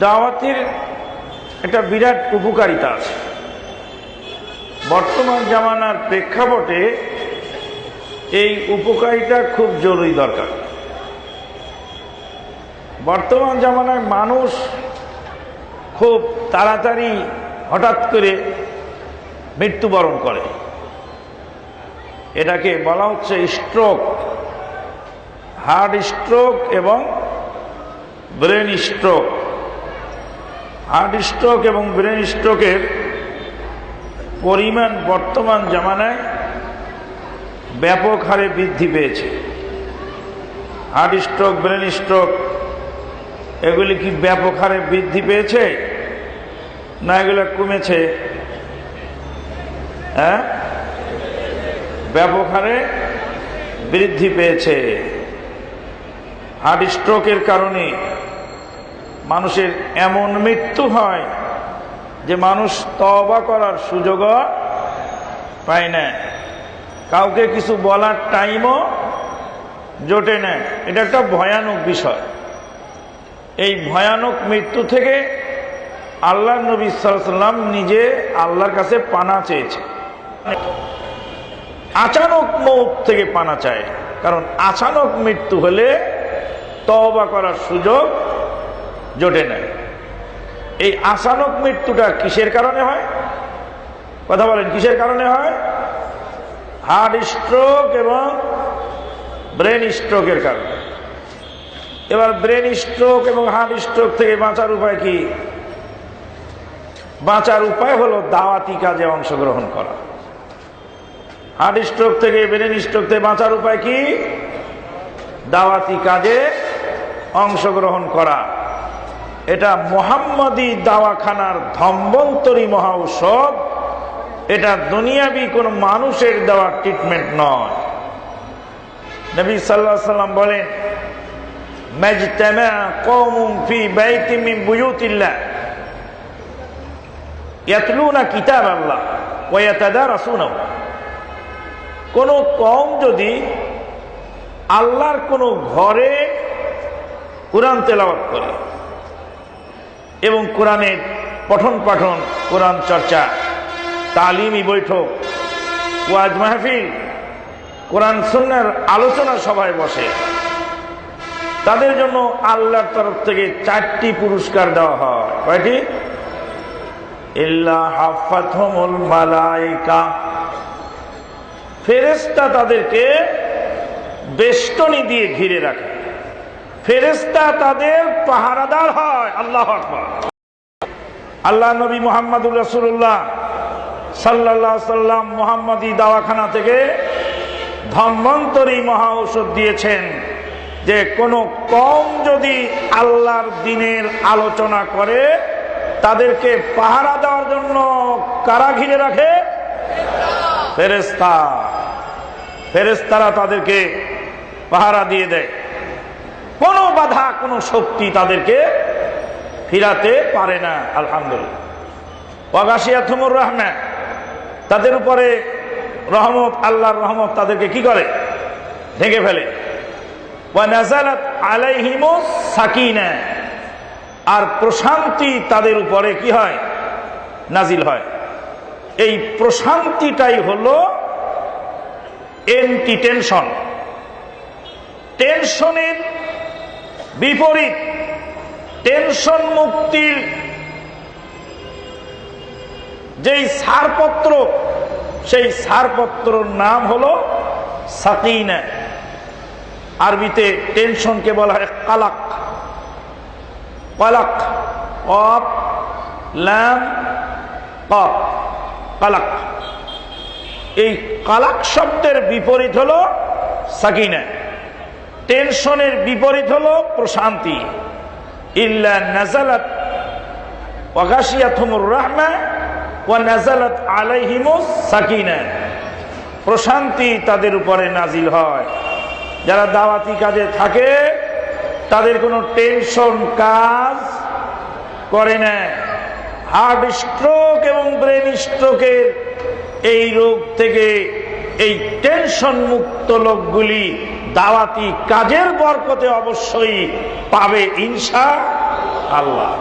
দাওয়াতির একটা বিরাট উপকারিতা আছে। বর্তমান জামানার প্রেক্ষাপটে এই উপকারিতা খুব জরুরি দরকার। বর্তমান জামানায় মানুষ খুব তাড়াতাড়ি হঠাৎ করে মৃত্যুবরণ করে। এটাকে বলা হচ্ছে স্ট্রোক হার্ট স্ট্রোক এবং ব্রেন স্ট্রোক হার্ট স্ট্রোক এবং ব্রেন স্ট্রোকের পরিমাণ বর্তমান জামানায় ব্যাপক হারে বৃদ্ধি পেয়েছে। হার্ট স্ট্রোক, ব্রেন স্ট্রোক, এগুলি কি ব্যাপক হারে বৃদ্ধি পেয়েছে? না, এগুলো কমেছে। হ্যাঁ? ব্যাপক হারে বৃদ্ধি পেয়েছে। হার্ট স্ট্রোকের কারণে মানুষের এমন মৃত্যু হয় যে মানুষ তবা করার সুযোগও পায় না। কাউকে কিছু বলার টাইমও জোটে না। এটা একটা ভয়ানক বিষয়। এই ভয়ানক মৃত্যু থেকে আল্লাহ নবী সাল্লাম নিজে আল্লাহর কাছে পানা চেয়েছে। আচানক মৌত থেকে পানা চায়। কারণ আচানক মৃত্যু হলে তবা করার সুযোগ জোটে না এই আচানক মৃত্যুটা কিসের কারণে হয়? কথা বলেন, কিসের কারণে হয়? হার্ট স্ট্রোক এবং ব্রেন স্ট্রোকের কারণে। এবার ব্রেন স্ট্রোক এবং হার্ট স্ট্রোক থেকে বাঁচার উপায় কি? বাঁচার উপায় হলো দাওয়াতি কাজে অংশগ্রহণ করা। হার্ট স্ট্রোক থেকে ব্রেন স্ট্রোক থেকে বাঁচার উপায় কি? দাওয়াতি কাজে অংশগ্রহণ করা। এটা মোহাম্মদী দাওয়াখানার ধম্বন্তরী মহা উৎসব এটা দুনিয়াবি কোন মানুষের দেওয়া ট্রিটমেন্ট নয়। নবী সাল্লাহ সাল্লাম বলেন কোন কম যদি আল্লাহর কোন ঘরে কোরআন তেলাওয়াত করে এবং কোরআনের পঠন পাঠন, কোরআন চর্চা, তালিমি বৈঠক, ওয়াজ মাহফিল, কোরআন সুন্নার আলোচনা সভায় বসে। তাদের জন্য আল্লাহর তরফ থেকে চারটি পুরস্কার দেওয়া হয়। কয়টি? ফেরেস্তা তাদেরকে বেষ্টনী দিয়ে ঘিরে রাখে। ফেরেস্তা তাদের পাহারাদার হয়। আল্লাহ আল্লাহ নবী মোহাম্মদুর রসুল্লাহ সাল্লাহ সাল্লাম মোহাম্মদী দাওয়াখানা থেকে ধন্বন্তরী মহা ঔষধ দিয়েছেন যে কোনো কম যদি আল্লাহর দিনের আলোচনা করে, তাদেরকে পাহারা দেওয়ার জন্য কারা ঘিরে রাখে ফেরেস্তা ফেরেস্তারা তাদেরকে পাহারা দিয়ে দেয়। কোনো বাধা, কোনো শক্তি তাদেরকে ফিরাতে পারে না, আলহামদুলিল্লাহ। ওয়াগাশিয়া থুমুর রহমান তাদের উপরে রহমত, আল্লাহর রহমত তাদেরকে কি করে? ঢেকে ফেলে। আর প্রশান্তি তাদের উপরে কি হয়? নাজিল হয়। এই প্রশান্তিটাই হলো এন্টি টেনশন টেনশনের বিপরীত। টেনশন মুক্তির যেই ছাড়পত্র সেই ছাড়পত্রর নাম হলো সাকিনা। আরবিতে টেনশনকে বলা হয় কালাক। কালাক অপ ল্যাম কপ কালাক। এই কালাক শব্দের বিপরীত হলো সাকিনা। টেনশনের বিপরীত হলো প্রশান্তি। প্রশান্তি তাদের উপরে নাজিল হয়। যারা দাওয়াতি কাজে থাকে, তাদের কোনো টেনশন কাজ করে না। হার্ট স্ট্রোক এবং ব্রেন স্ট্রোকের এই রোগ থেকে এই টেনশন মুক্ত লোকগুলি দাওয়াতি কাজের বরকতে অবশ্যই পাবে ইনসা আল্লাহ।